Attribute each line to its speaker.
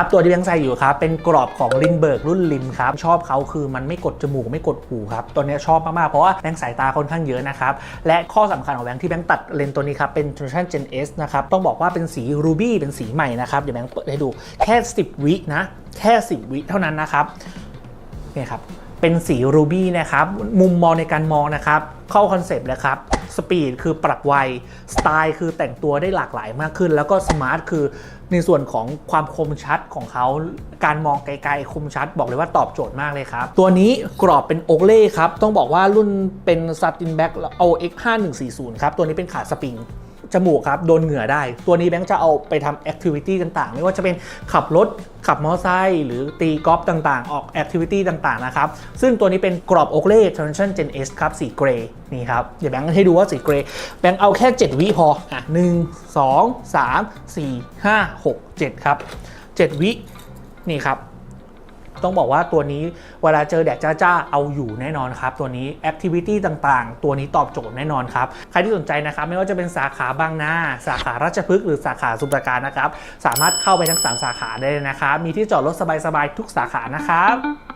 Speaker 1: ครับตัวที่แบงค์ใส่อยู่ครับ เป็นกรอบของลินเบิร์กรุ่นลิมครับ ชอบเขาคือมันไม่กดจมูกไม่กดหูครับ ตัวนี้ชอบมาก ๆ เพราะว่าแบงค์สายตาค่อนข้างเยอะนะครับ และข้อสำคัญของแบงค์ที่แบงค์ตัดเลนส์ตัวนี้ครับ เป็น Generation Gen S นะครับ ต้องบอกว่าเป็นสี Ruby เป็นสีใหม่นะครับ เดี๋ยวแบงค์เปิดให้ดูแค่ 10 วินะ แค่ 10 วิเท่านั้นนะครับเนี่ยครับเป็นสี Ruby นะครับมุมมองในการมองนะครับเข้าคอนเซปต์เลยครับ สปีดคือปรับไวสไตล์คือแต่งตัวได้หลากหลายมากขึ้น แล้วก็สมาร์ทคือในส่วนของความคมชัดของเขา การมองไกลๆคมชัดบอกเลยว่าตอบโจทย์มากเลยครับ ตัวนี้กรอบเป็นโอเล่ครับ ต้องบอกว่ารุ่นเป็นซัตตินแบ็ก OX 5140 ครับ ตัวนี้เป็นขาสปริง จมูกครับโดนเหงื่อได้ ตัวนี้แบงค์จะเอาไปทำแอคทิวิตี้ต่างๆ ไม่ว่าจะเป็นขับรถขับมอเตอร์ไซค์หรือตีกอล์ฟต่างๆ ออกแอคทิวิตี้ต่างๆนะครับ ซึ่งตัวนี้เป็นกรอบโอกเล่ Transition Gen S ครับสีเกรย์นี่ครับ เดี๋ยวแบงค์ให้ดูว่าสีเกรย์แบงค์เอาแค่ 7 วิพออะ1 2 3 4 5 6 7ครับ 7 วินี่ครับ ต้องบอกว่าตัวนี้เวลาเจอแดดจ้าๆ เอาอยู่แน่นอนครับ ตัวนี้แอคทิวิตี้ต่างๆ ตัวนี้ตอบโจทย์แน่นอนครับ ใครที่สนใจนะครับ ไม่ว่าจะเป็นสาขาบางนา สาขาราชพฤกษ์หรือสาขาสมุทรการนะครับ สามารถเข้าไปทั้ง 3 สาขาได้เลยนะครับ มีที่จอดรถสบายๆ ทุกสาขานะครับ